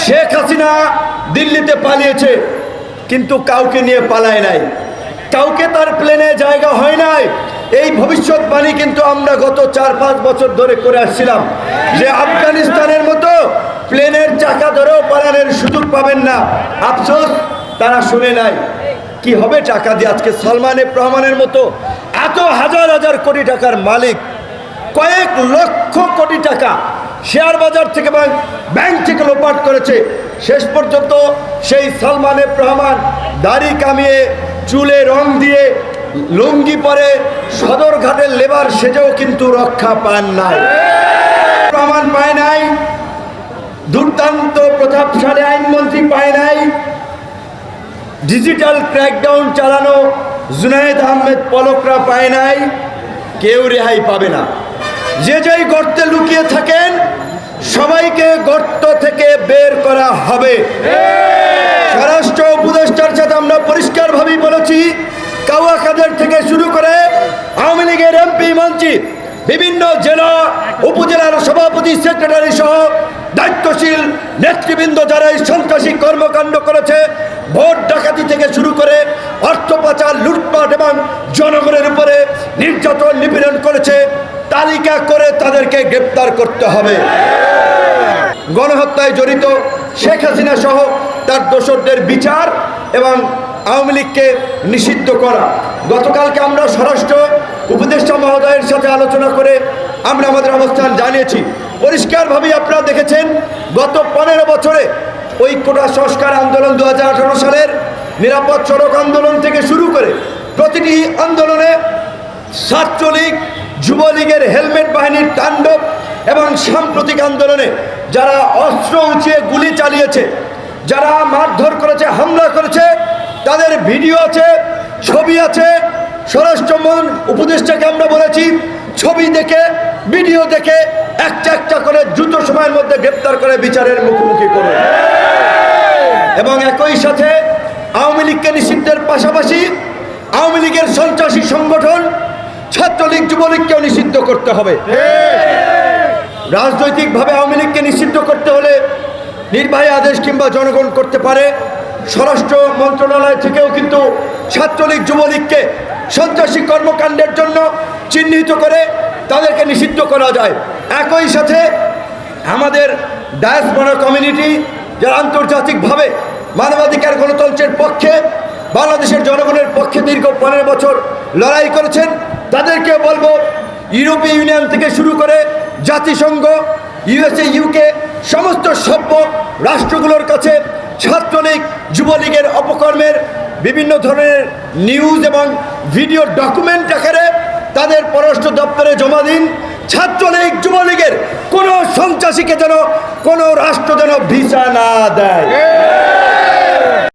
শেখ হাসিনা দিল্লিতে পালিয়েছে, কিন্তু কাউকে নিয়ে পালায় নাই। কাউকে তার প্লেনে জায়গা হয় নাই। এই ভবিষ্যৎবাণী কিন্তু আমরা গত চার পাঁচ বছর ধরে করে আসছিলাম যে আফগানিস্তানের মতো প্লেনের চাকা ধরেও পালানোর সুযোগ পাবেন না। আফসোস, তারা শুনে নাই। কি হবে টাকা দিয়ে? আজকে সালমান এফ রহমানের মতো এত হাজার হাজার কোটি টাকার মালিক, কয়েক লক্ষ কোটি টাকা শেয়ার বাজার থেকে ব্যাংক থেকে লোপাট করেছে। শেষ পর্যন্ত সেই সালমান এফ রহমান দাড়ি কামিয়ে, চুলে রং দিয়ে লুঙ্গি পরে সদরঘাটের লেবার সেজেও কিন্তু রক্ষা পান নাই। রহমান পায় নাই, দুর্দান্ত প্রতাপশালী আইনমন্ত্রী পায় নাই, ডিজিটাল ক্র্যাকডাউন চালানো জুনায়েদ আহমেদ পলকরা পায় নাই, কেউ রেহাই পাবে না। যে যেই গর্তে লুকিয়ে থাকেন সবাইকে গর্ত থেকে বের করা হবে। স্বরাষ্ট্র উপদেষ্টার সাথে আমরা পরিষ্কারভাবেই বলেছি কাওয়া কাদের থেকে শুরু করে আওয়ামী লীগের এমপি, মন্ত্রী, বিভিন্ন জেলা, উপজেলার সভাপতি, সেক্রেটারি সহ দায়িত্বশীল নেতৃবৃন্দ যারা এই সন্ত্রাসী কর্মকাণ্ড করেছে, ভোট ডাকাতি থেকে শুরু করে অর্থ পাচার, লুটপাট এবং জনগণের উপরে নির্যাতন নিপীড়ন করেছে, তালিকা করে তাদেরকে গ্রেপ্তার করতে হবে। গণহত্যায় জড়িত শেখ হাসিনা সহ তার দোষরদের বিচার এবং আওয়ামী লীগকে নিষিদ্ধ করা। গতকালকে আমরা স্বরাষ্ট্র উপদেষ্টা মহোদয়ের সাথে আলোচনা করে আমরা আমাদের অবস্থান জানিয়েছি। পরিষ্কারভাবেই আপনারা দেখেছেন, গত পনেরো বছরে ওই কোটা সংস্কার আন্দোলন দু হাজার আঠারো সালের নিরাপদ সড়ক আন্দোলন থেকে শুরু করে প্রতিটি আন্দোলনে ছাত্রলীগ, যুবলীগের হেলমেট বাহিনীর তাণ্ডব এবং সাম্প্রতিক আন্দোলনে যারা অস্ত্র উঁচিয়ে গুলি চালিয়েছে, যারা মারধর করেছে, হামলা করেছে, তাদের ভিডিও আছে, ছবি আছে। স্বরাষ্ট্রমন উপদেষ্টাকে আমরা বলেছি, ছবি দেখে, ভিডিও দেখে, একটা একটা করে দ্রুত সময়ের মধ্যে গ্রেপ্তার করে বিচারের মুখোমুখি করুন। এবং একই সাথে আওয়ামী লীগকে নিষিদ্ধের পাশাপাশি আওয়ামী লীগের সন্ত্রাসী সংগঠন, ছাত্রলীগ, যুবলীগকেও নিষিদ্ধ করতে হবে। রাজনৈতিকভাবে আওয়ামী লীগকে নিষিদ্ধ করতে হলে নির্বাহী আদেশ কিংবা জনগণ করতে পারে। স্বরাষ্ট্র মন্ত্রণালয় থেকেও কিন্তু ছাত্রলীগ, যুবলীগকে সন্ত্রাসী কর্মকাণ্ডের জন্য চিহ্নিত করে তাদেরকে নিষিদ্ধ করা যায়। একই সাথে আমাদের ডায়াসপোরা কমিউনিটি যারা আন্তর্জাতিকভাবে মানবাধিকার গণতন্ত্রের পক্ষে, বাংলাদেশের জনগণের পক্ষে দীর্ঘ পনেরো বছর লড়াই করেছেন তাদেরকে বলব, ইউরোপীয় ইউনিয়ন থেকে শুরু করে জাতিসংঘ ইউএসএ ইউকে সমস্ত সভ্য রাষ্ট্রগুলোর কাছে ছাত্রলীগ, যুবলীগের অপকর্মের বিভিন্ন ধরনের নিউজ এবং ভিডিও ডকুমেন্ট আকারে তাদের পররাষ্ট্র দপ্তরে জমা দিন। ছাত্রলীগ, যুবলীগের কোনো সন্ত্রাসীকে যেন কোনো রাষ্ট্র যেন ভিসা না দেয়।